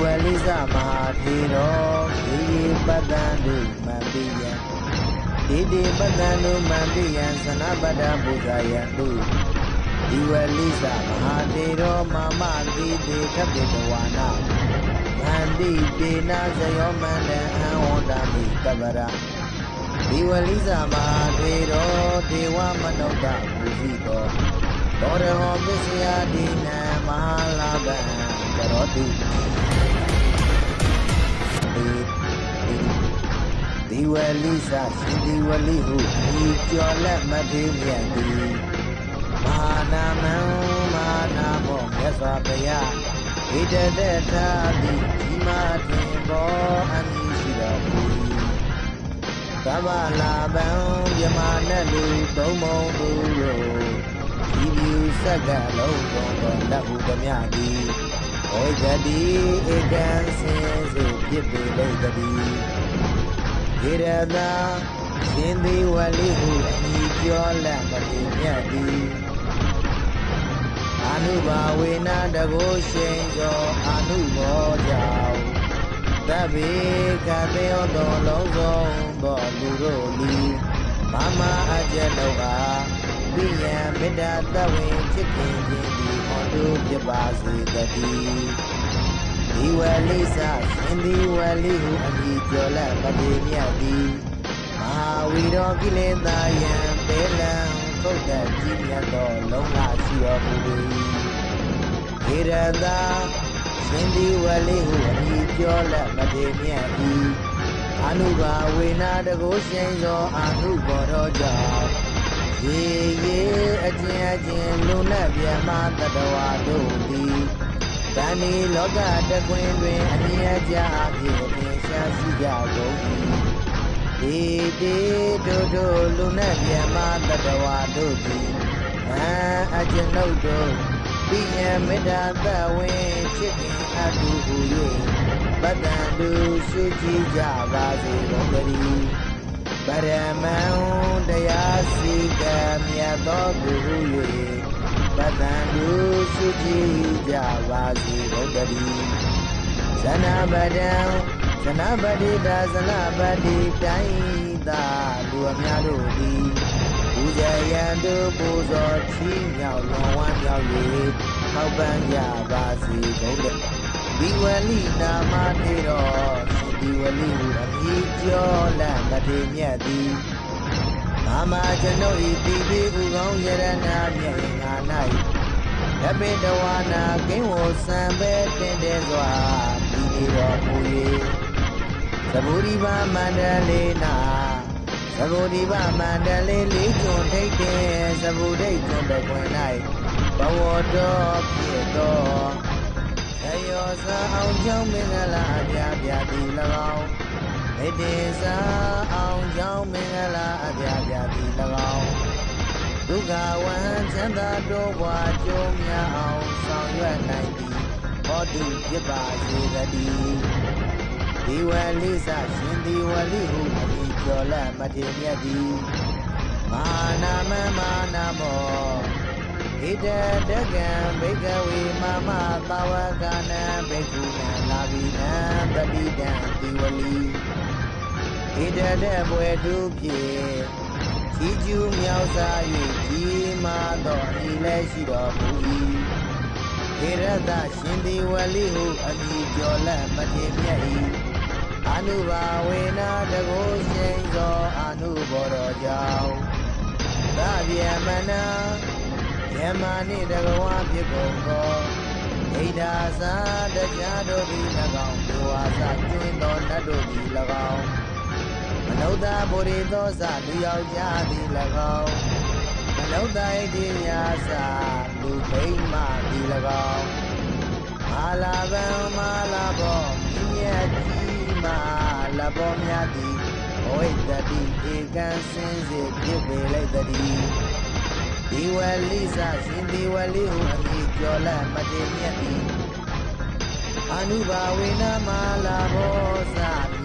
ဝလိစမဟာထေရောရေရေပတ္တံတို့မံပိယံဒေဒေပတ္တံတို့မံပိယံသနပတ္တပူဇာယံတို့ဒီဝလိစမဟာထေရောမမတိတေခပိတဝါနာမန္တိတေနာဇယောမန္တံအံဝန္တမိတပ္ပရာဒီဝလိစမဟာထေရောဒေဝမနုဿပူဇိတောသောရဟောပစ္စယဒီနံမဟာလာဗံ ကရောတိဒီဝလိစရှင်ဒီဝလိဟုဤကျော်လက်မထေမြတ်သည်မဟာနာမံမဟာနာမောမြတ်စွာဘုရားဣတတေသာတိဒီမာထင်ဘောအမည်ရှိတော်မူသဗ္ဗလာဗံမြမနတ်လူသုံးမုံသူတို့ဒီပြူဆက်ကလုံးစုံသောလက်ဟုသမျှသည် ဝိကတိဧကံစင်စေဖြစ်ပေလိမ့်တည်းရေရသာရှင်သေဝလိဟုအမည်ပြောလက်မတိမြတ်သည်အာနုဘာဝေနတကိုရှိန်သောအာနုဘောကြောင့်တဗ္ဗေကတေယောတောလုံးစုံသောလူတို့လီမမအကျက်တို့ အားပိယံမေတ္တာတဝင်ဖြစ်ခင်ခြင်းဒီဟောတုဖြစ်ပါစေတည်းဒီဝလိစရှင်ဒီဝလိဟုအမည်ကျော်လက်မတိမြတ်သည်မဟာဝီရောကိလေသာယံပေလံသုတ်တကြီးမြတ်သောလုံးလာရှိတော်မူ၏ေရတာရှင်ဒီဝလိဟုအမည်ကျော်လက်မတိမြတ်၏အနုဘာဝေနာတကိုရှိန်သောအနုဘောတော်ကြောင့် ရေရေအကျဉ်းအကျဉ်းလူနဲ့ပြမတတဝါတို့သည်တဏီလောကတကွင်းတွင်အမြဲကြအဖြစ်အင်ရှားရှိကြကုန်၏ဒီတေတို့တို့လူနဲ့ပြမတတဝါတို့သည်အံအကျဉ်းတို့တို့ပိယံမေတ္တာသဝင်ချစ်ခင်အတူဟူ၍ပတ္တန်တူရှုကြည်ကြပါစေကုန်သတည်းပရမံတရားစီကံမြတ် သောသူဟု၍ပတ္တန်တူရှုကြည်ကြပါစေကုန်သတည်းဇနပဒံဇနပတိတာဇနပတိတိုင်းသာလူအများတို့သည်ပူဇေယံတို့ပူဇော်ချီးမြှောက်လွန်ဝမ်းမြောက်၍ထောက်ပံ့ကြပါစေကုန်သတည်းဒီဝလိနာမထေတော်ရှင်ဒီဝလိဟုအမည်ကျော်လက်မထေမြတ်သည် မာမကျွန်ုပ်ဤတိပိဥကောင်းယရဏမြတ်ငါ၌ရပိတဝါနာကင်းဝဆံပဲတင်တဲ့စွာဒီနေတော်မူ၍သဗ္ဗုရိပါမန္တလေးနာသဗ္ဗုရိပါမန္တလေးလေးကျွန်းထိတ်တဲ့သဗ္ဗုဒိတ်ကျွန်းတကွင်၌ဘဝတော်ဖြစ်တော်ရယောစာအောင်ကြောင်းမင်္ဂလာအပြာပြသည်၎င်း မေတ္တေစာအောင်ကြောင်းမင်္ဂလာအပြာပြသည်၎င်းဒုက္ခဝဟံချမ်းသာတို့ဘွားကျိုးများအောင်ဆောင်ရွက်နိုင်သည်ဟောတုဖြစ်ပါစေတည်းဒီဝလိစရှင်ဒီဝလိဟုအမည်ကျော်လက်မထေမြတ်သည်မာနာမမာနာမော ဣတတကံဘိကဝေမမသာဝကနံဘိက္ခုနံလာဘိနံတတိတံတိဝလီဣတတဘွယ်တုဖြင့်ချီးကျူးမြောက်စား၍ကြီးမားသောအမည်လည်းရှိတော်မူ၏ဟေရတရှင်ဒီဝလီဟုအမည်ကျော်လက်မထေမြတ်၏အနုဘာဝေနာတကိုရှိန်သောအနုဘောတော်ကြောင့်သဗ္ဗယမနာ ယမနိတကဝဖြစ်ကုန်သောဣဒာသာတရားတို့သည်၎င်းဒေဝါစာကျွင်းသောနတ်တို့သည်၎င်းမနုဿဗုရိသောသလူယောက်ျားသည်၎င်းမနုဿဣတိယာစာလူမိန်းမသည်၎င်းမာလာဗံမာလာဘောမြင့်မြတ်ကြီးမာလဘောများသည်ဘဝိတ္တိဧကံစင်စေဖြစ်ပေလိုက်တည်း ဒီဝလိစရှင်ဒီဝလိဟုအမည်ကျော်လက်မထေမြတ်သည်အနုဘာဝေနမာလာဘောသမြင်